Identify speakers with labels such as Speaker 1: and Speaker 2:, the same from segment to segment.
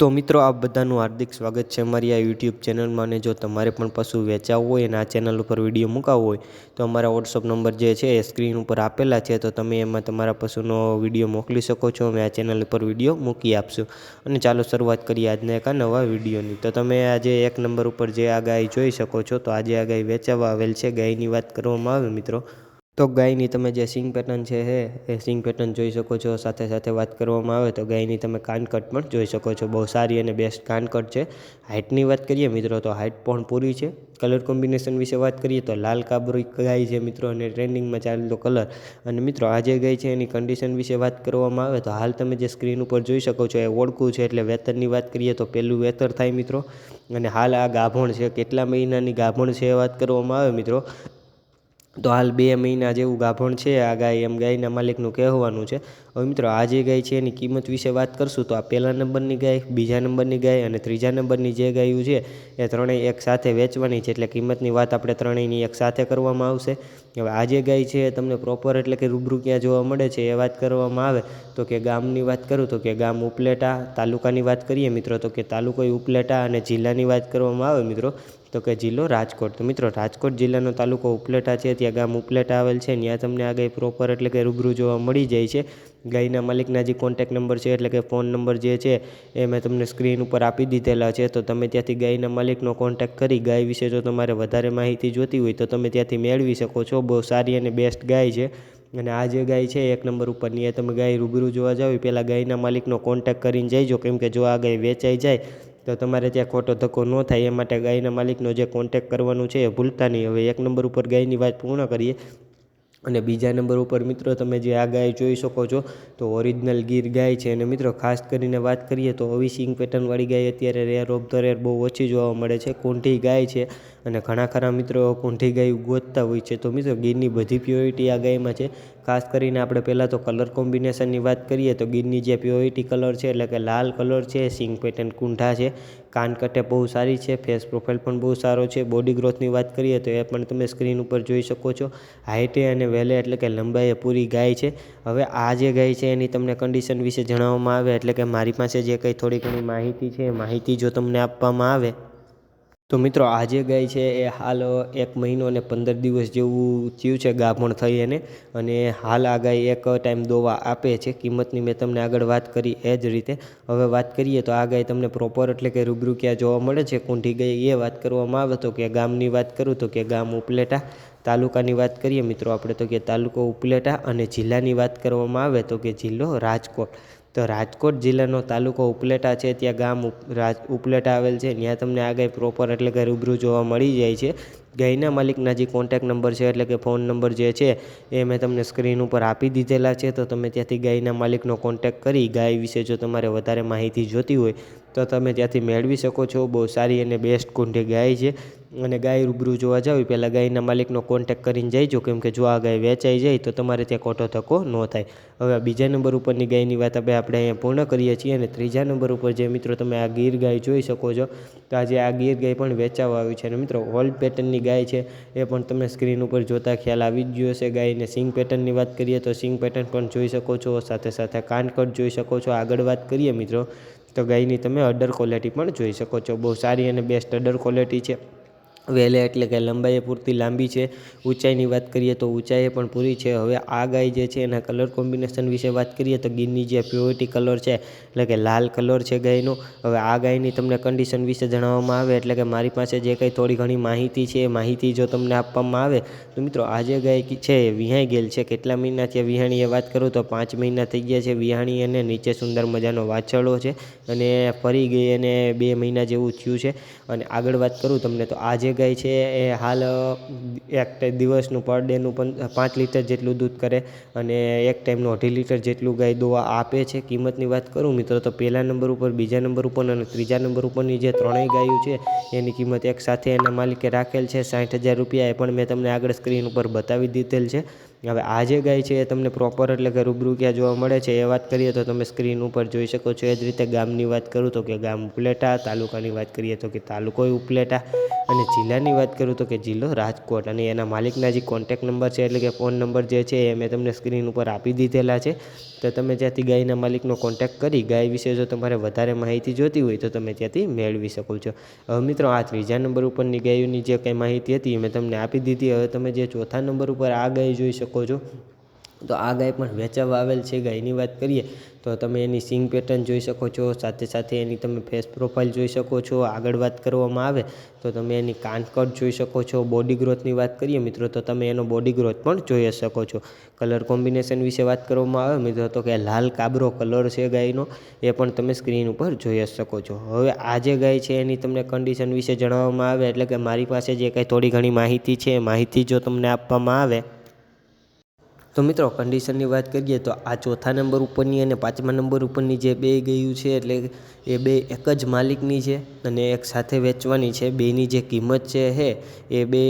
Speaker 1: તો મિત્રો આપ બધાનું હાર્દિક સ્વાગત છે અમારી આ યુટ્યુબ ચેનલમાં અને જો તમારે પણ પશુ વેચાવવું હોય અને આ ચેનલ ઉપર વીડિયો મુકાવવો હોય, તો અમારા વોટ્સઅપ નંબર જે છે એ સ્ક્રીન ઉપર આપેલા છે, તો તમે એમાં તમારા પશુનો વીડિયો મોકલી શકો છો. અમે આ ચેનલ ઉપર વીડિયો મૂકી આપશું. અને ચાલો શરૂઆત કરીએ આજના એક નવા વિડીયોની. તો તમે આજે એક નંબર ઉપર જે આ ગાય જોઈ શકો છો, તો આજે આ ગાય વેચાવા આવેલ છે. ગાયની વાત કરવામાં આવે મિત્રો. તો ગાયની તમે જે સિંગ પેટર્ન છે એ સિંગ પેટર્ન જોઈ શકો છો. સાથે સાથે વાત કરવામાં આવે તો ગાયની તમે કાનકટ પણ જોઈ શકો છો. બહુ સારી અને બેસ્ટ કાનકટ છે. હાઇટની વાત કરીએ મિત્રો, તો હાઇટ પણ પૂરી છે. કલર કોમ્બિનેશન વિશે વાત કરીએ તો લાલ કાબરી ગાય છે મિત્રો અને ટ્રેન્ડિંગમાં ચાલેલો કલર. અને મિત્રો, આ જે ગાય છે એની કન્ડિશન વિશે વાત કરવામાં આવે તો હાલ તમે જે સ્ક્રીન ઉપર જોઈ શકો છો, એ ઓળખું છે. એટલે વેતરની વાત કરીએ તો પહેલું વેતર થાય મિત્રો. અને હાલ આ ગાભણ છે. કેટલા મહિનાની ગાભણ છે એ વાત કરવામાં આવે મિત્રો. તો હાલ બે મહિના જેવું ગાભણ છે. આ ગાય એમ ગાયના માલિકનું કહેવાનું છે. હવે મિત્રો, આ જે ગાય છે એની કિંમત વિશે વાત કરશું તો આ પહેલા નંબરની ગાય, બીજા નંબરની ગાય અને ત્રીજા નંબરની જે ગાયું છે, એ ત્રણેય એક સાથે વેચવાની છે એટલે કિંમતની વાત આપણે ત્રણેયની એક સાથે કરવામાં આવશે. હવે આ જે ગાય છે એ તમને પ્રોપર એટલે કે રૂબરૂ ક્યાં જોવા મળે છે એ વાત કરવામાં આવે. તો કે ગામની વાત કરું તો કે ગામ ઉપલેટા તાલુકાની વાત કરીએ મિત્રો, તો કે તાલુકો ઉપલેટા અને જિલ્લાની વાત કરવામાં આવે મિત્રો, તો કે જિલ્લો રાજકોટ. તો મિત્રો, રાજકોટ જિલ્લાનો તાલુકો ઉપલેટા છે, ત્યાં ગામ ઉપલેટા આવેલ છે, ત્યાં તમને આ ગાય પ્રોપર એટલે કે રૂબરૂ જોવા મળી જાય છે. ગાયના માલિકના જે કોન્ટેક નંબર છે એટલે કે ફોન નંબર જે છે એ મેં તમને સ્ક્રીન ઉપર આપી દીધેલા છે. તો તમે ત્યાંથી ગાયના માલિકનો કોન્ટેક કરી ગાય વિશે જો તમારે વધારે માહિતી જોતી હોય તો તમે ત્યાંથી મેળવી શકો છો. બહુ સારી અને બેસ્ટ ગાય છે. અને આ જે ગાય છે એક નંબર ઉપરની એ તમે ગાય રૂબરૂ જોવા જાવ પહેલાં ગાયના માલિકનો કોન્ટેક કરીને જઈજો કેમ કે જો આ ગાય વેચાઈ જાય તો તમારે ત્યાં ખોટો ધક્કો ન થાય. એ માટે ગાયના માલિકનો જે કોન્ટેક કરવાનું છે એ ભૂલતા નહીં. હવે એક નંબર ઉપર ગાયની વાત પૂર્ણ કરીએ અને બીજા નંબર ઉપર મિત્રો તમે જે આ ગાય જોઈ શકો છો, તો ઓરિજિનલ ગીર ગાય છે. અને મિત્રો ખાસ કરીને વાત કરીએ તો આવી સિંગ પેટર્નવાળી ગાય અત્યારે રેર ઓફ ધ રેર બહુ ઓછી જોવા મળે છે. કુંઠી ગાય છે અને ઘણા ખરા મિત્રો કુંઠી ગાય ગોતતા હોય છે. તો મિત્રો ગીરની બધી પ્યોરિટી આ ગાયમાં છે. ખાસ કરીને આપણે પહેલાં તો કલર કોમ્બિનેશનની વાત કરીએ તો ગીરની જે પ્યોરિટી કલર છે, એટલે કે લાલ કલર છે સિંગ પેટર્ન કુંઠા છે. કાન કટે બહુ સારી છે ફેસ પ્રોફાઇલ પણ બહુ સારો છે. બોડી ગ્રોથની વાત કરીએ તો એ પણ તમે સ્ક્રીન ઉપર જોઈ શકો છો. હાઇટે અને વેલે એટલે કે લંબાઈએ પૂરી ગાય છે. હવે આ જે ગાય છે એની તમને કન્ડિશન વિશે જણાવવામાં આવે એટલે કે મારી પાસે જે કંઈ થોડી ઘણી માહિતી છે, એ માહિતી જો તમને આપવામાં આવે તો મિત્રો આ જે ગાય છે એ હાલ એક મહિનો અને પંદર દિવસ જેવું થયું છે ગાભણ થઈ એને અને હાલ આ ગાય એક ટાઈમ દોવા આપે છે. કિંમતની મેં તમને આગળ વાત કરી એ જ રીતે. હવે વાત કરીએ તો આ ગાય તમને પ્રોપર એટલે કે રૂબરૂ ક્યાં જોવા મળે છે? કુંઠી ગાય એ વાત કરવામાં આવે તો કે ગામની વાત કરું તો કે ગામ ઉપલેટા તાલુકાની વાત કરીએ મિત્રો આપણે તો કે તાલુકો ઉપલેટા અને જિલ્લાની વાત કરવામાં આવે તો કે જિલ્લો રાજકોટ. તો રાજકોટ જિલ્લાનો તાલુકો ઉપલેટા છે. ત્યાં ગામ ઉપલેટા આવેલ છે. ત્યાં તમને આ ગાય પ્રોપર એટલે કે રૂબરૂ જોવા મળી જાય છે. ગાયના માલિકના જે કોન્ટેક નંબર છે એટલે કે ફોન નંબર જે છે, એ મેં તમને સ્ક્રીન ઉપર આપી દીધેલા છે. તો તમે ત્યાંથી ગાયના માલિકનો કોન્ટેક કરી ગાય વિશે જો તમારે વધારે માહિતી જોતી હોય તો તમે ત્યાંથી મેળવી શકો છો. બહુ સારી અને બેસ્ટ કુંઠી ગાય છે. અને ગાય રૂબરૂ જોવા જાવ પહેલાં ગાયના માલિકનો કોન્ટેક કરીને જઈજો. કેમ કે જો આ ગાય વેચાઈ જાય, તો તમારે ત્યાં ખોટો ધક્કો ન થાય. હવે બીજા નંબર ઉપરની ગાયની વાત આપણે આપણે અહીંયા પૂર્ણ કરીએ છીએ અને ત્રીજા નંબર ઉપર જે મિત્રો તમે આ ગીર ગાય જોઈ શકો છો, તો આજે આ ગીર ગાય પણ વેચાવા આવી છે. અને મિત્રો હોલ્ડ પેટર્નની ગાય છે, એ પણ તમે સ્ક્રીન ઉપર જોતા ખ્યાલ આવી જ ગયો હશે. ગાયને સિંગ પેટર્નની વાત કરીએ, તો સિંગ પેટર્ન પણ જોઈ શકો છો. સાથે સાથે કાનકટ જોઈ શકો છો. આગળ વાત કરીએ મિત્રો તો ગાયની તમે અડર ક્વોલિટી પણ જોઈ શકો છો. બહુ સારી અને બેસ્ટ અડર ક્વોલિટી છે. વેલે એટલે કે લંબાઈએ પૂરતી લાંબી છે. ઊંચાઈની વાત કરીએ તો ઊંચાઈએ પણ પૂરી છે. હવે આ ગાય જે છે એના કલર કોમ્બિનેશન વિશે વાત કરીએ તો ગીરની જે પ્યોરિટી કલર છે એટલે કે લાલ કલર છે ગાયનો. હવે આ ગાયની તમને કન્ડિશન વિશે જણાવવામાં આવે એટલે કે મારી પાસે જે કંઈ થોડી ઘણી માહિતી છે એ માહિતી જો તમને આપવામાં આવે તો મિત્રો આ જે ગાય છે એ વિહાઈ ગયેલ છે. કેટલા મહિના છે વિહાણી વાત કરું તો પાંચ મહિના થઈ ગયા છે. વિહાણી અને નીચે સુંદર મજાનો વાછરડો છે અને ફરી ગઈ અને બે મહિના જેવું થયું છે. અને આગળ વાત કરું તમને તો આ જે ગાય છે એ હાલ એક દિવસનું પર ડેનું પણ પાંચ લિટર જેટલું દૂધ કરે અને એક ટાઈમનું અઢી લિટર જેટલું ગાય દોવા આપે છે. કિંમતની વાત કરું, મિત્રો, તો પહેલા નંબર ઉપર, બીજા નંબર ઉપર અને ત્રીજા નંબર ઉપરની જે ત્રણેય ગાયો છે, એની કિંમત એક સાથે એના માલિકે રાખેલ છે. સાઠ હજાર રૂપિયા એ પણ મેં તમને આગળ સ્ક્રીન ઉપર બતાવી દીધેલ છે. હવે આ જે ગાય છે એ તમને પ્રોપર એટલે કે રૂબરૂ ક્યાં જોવા મળે છે એ વાત કરીએ તો તમે સ્ક્રીન ઉપર જોઈ શકો છો એ જ રીતે ગામની વાત કરું તો કે ગામ ઉપલેટા, તાલુકાની વાત કરીએ તો કે તાલુકો ઉપલેટા અને જિલ્લાની વાત કરું તો કે જિલ્લો રાજકોટ અને એના માલિકના જે કોન્ટેક નંબર છે એટલે કે ફોન નંબર જે છે એ મેં તમને સ્ક્રીન ઉપર આપી દીધેલા છે. તો તમે ત્યાંથી ગાયના માલિકનો કોન્ટેક કરી ગાય વિશે જો તમારે વધારે માહિતી જોતી હોય તો તમે ત્યાંથી મેળવી શકો છો. હવે મિત્રો આ ત્રીજા નંબર ઉપરની ગાયોની જે કંઈ માહિતી હતી એ મેં તમને આપી દીધી. હવે તમે જે ચોથા નંબર ઉપર આ ગાય જોઈ શકો છો. તો આ ગાય પણ વેચાવા આવેલ છે ગાયની વાત કરીએ, તો તમે એની સિંગ પેટર્ન જોઈ શકો છો, સાથે સાથે એની તમે ફેસ પ્રોફાઇલ જોઈ શકો છો, આગળ વાત કરવામાં આવે, તો તમે એની કાનકટ જોઈ શકો છો બોડી ગ્રોથની વાત કરીએ મિત્રો, તો તમે એનો બોડી ગ્રોથ પણ જોઈ શકો છો. કલર કોમ્બિનેશન વિશે વાત કરવામાં આવે મિત્રો, તો કે લાલ કાબરો કલર છે ગાયનો, એ પણ તમે સ્ક્રીન ઉપર જોઈ શકો છો. હવે આ જે ગાય છે એની તમને કન્ડિશન વિશે જણાવવામાં આવે, એટલે કે મારી પાસે જે કાંઈ થોડી ઘણી માહિતી છે માહિતી જો તમને આપવામાં આવે તો મિત્રો કન્ડિશનની વાત કરીએ તો આ ચોથા નંબર ઉપરની અને પાંચમા નંબર ઉપરની જે બે ગયું છે, એટલે એ બે એક જ માલિકની છે અને એક સાથે વેચવાની છે. બેની જે કિંમત છે હે, એ બે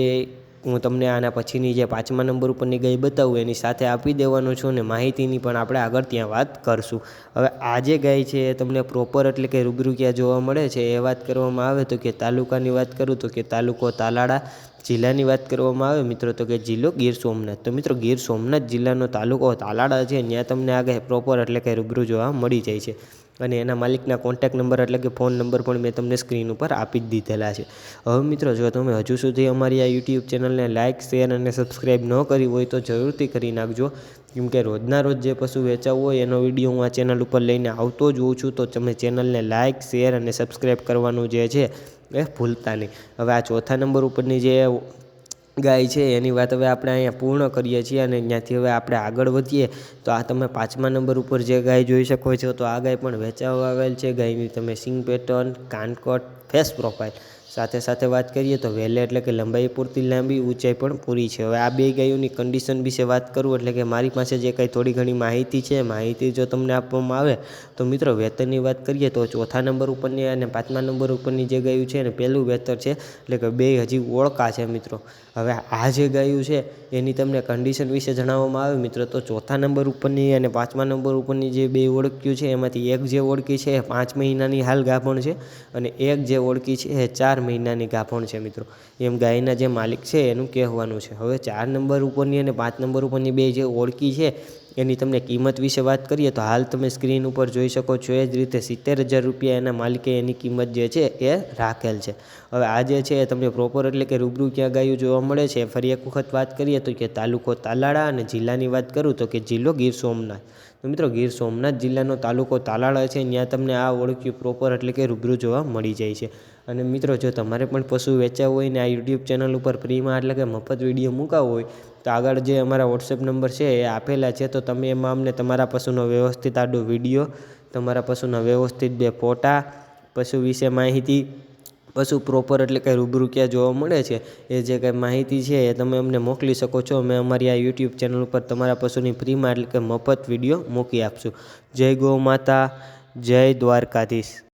Speaker 1: હું તમને આના પછીની જે પાંચમા નંબર ઉપરની ગાય બતાવું, એની સાથે આપી દેવાનો છું અને માહિતીની પણ આપણે આગળ ત્યાં વાત કરશું. હવે આ જે ગાય છે એ તમને પ્રોપર એટલે કે રૂબરૂ ક્યાં જોવા મળે છે એ વાત કરવામાં આવે તો કે તાલુકાની વાત કરું તો કે તાલુકો તાલાળા જિલ્લાની વાત કરવામાં આવે, મિત્રો, તો કે જિલ્લો ગીર સોમનાથ. તો મિત્રો, ગીર સોમનાથ જિલ્લાનો તાલુકો તાલાળા છે ત્યાં તમને આગળ પ્રોપર એટલે કે રૂબરૂ જોવા મળી જાય છે. અને એના માલિકના કોન્ટેક નંબર એટલે કે ફોન નંબર પણ મેં તમને સ્ક્રીન ઉપર આપી જ દીધેલા છે. હવે મિત્રો, જો તમે હજુ સુધી અમારી આ યુટ્યુબ ચેનલને લાઇક શેર અને સબસ્ક્રાઈબ ન કરી હોય તો જરૂરથી કરી નાખજો. કેમ કે રોજના રોજ જે પશુ વેચાવું હોય એનો વીડિયો હું આ ચેનલ ઉપર લઈને આવતો જ હોઉં છું, તો તમે ચેનલને લાઇક શેર અને સબસ્ક્રાઈબ કરવાનું જે છે એ ભૂલતા નહીં. હવે આ ચોથા નંબર ઉપરની જે ગાય છે, એની વાત હવે આપણે અહીંયા પૂર્ણ કરીએ છીએ અને ત્યાંથી હવે આપણે આગળ વધીએ. તો આ તમે પાંચમા નંબર ઉપર જે ગાય જોઈ શકો છો, તો આ ગાય પણ વેચાવા આવેલ છે. ગાયની તમે સિંગ પેટર્ન, કાનકોટ ફેસ પ્રોફાઇલ સાથે સાથે વાત કરીએ તો વહેલે એટલે કે લંબાઈ પૂરતી લાંબી, ઊંચાઈ પણ પૂરી છે. હવે આ બે ગાયોની કન્ડિશન વિશે વાત કરું એટલે કે મારી પાસે જે કંઈ થોડી ઘણી માહિતી છે, માહિતી જો તમને આપવામાં આવે તો મિત્રો વેતનની વાત કરીએ તો ચોથા નંબર ઉપરની અને પાંચમા નંબર ઉપરની જે ગાયું છે ને પહેલું વેતર છે એટલે કે બે હજી ઓળખા છે મિત્રો. હવે આ જે ગાયું છે એની તમને કન્ડિશન વિશે જણાવવામાં આવે મિત્રો તો ચોથા નંબર ઉપરની અને પાંચમા નંબર ઉપરની જે બે ઓળખ્યું છે એમાંથી એક જે ઓળખી છે એ પાંચ મહિનાની હાલ ગાભણ છે અને એક જે ઓળખી છે એ ચાર મહિનાની ગાભણ છે મિત્રો. એમ ગાયના જે માલિક છે એનું કહેવાનું છે. હવે ચાર નંબર ઉપરની અને પાંચ નંબર ઉપરની બે જે ઓળખી છે, એની તમને કિંમત વિશે વાત કરીએ તો હાલ તમે સ્ક્રીન ઉપર જોઈ શકો છો એ જ રીતે સિત્તેર હજાર રૂપિયા એના માલિકે એની કિંમત જે છે એ રાખેલ છે. હવે આ જે છે એ તમને પ્રોપર એટલે કે રૂબરૂ ક્યાં ગાયું જોવા મળે છે ફરી એક વખત વાત કરીએ તો કે તાલુકો તાલાળા અને જિલ્લાની વાત કરું તો કે જિલ્લો ગીર સોમનાથ. તો મિત્રો ગીર સોમનાથ જિલ્લાનો તાલુકો તાલાળા છે ત્યાં તમને આ ઓળખ્યું પ્રોપર એટલે કે રૂબરૂ જોવા મળી જાય છે. અને મિત્રો જો તમારે પણ પશુ વેચાવું હોય ને આ યુટ્યુબ ચેનલ ઉપર ફ્રીમાં એટલે કે મફત વીડિયો મૂકાવો હોય, તો આગળ જે અમારા વોટ્સએપ નંબર છે એ આપેલા છે, તો તમે એમાં અમને તમારા પશુનો વ્યવસ્થિત આડો વીડિયો, તમારા પશુના વ્યવસ્થિત બે ફોટા, પશુ વિશે માહિતી પશુ પ્રોપર એટલે કે રૂબરૂ ક્યાં જોવા મળે છે, એ જે કંઈ માહિતી છે એ તમે અમને મોકલી શકો છો. અમે અમારી આ યુટ્યુબ ચેનલ ઉપર તમારા પશુની ફ્રીમાં એટલે કે મફત વીડિયો મૂકી આપીશું. જય ગૌ માતા, જય દ્વારકાધીશ.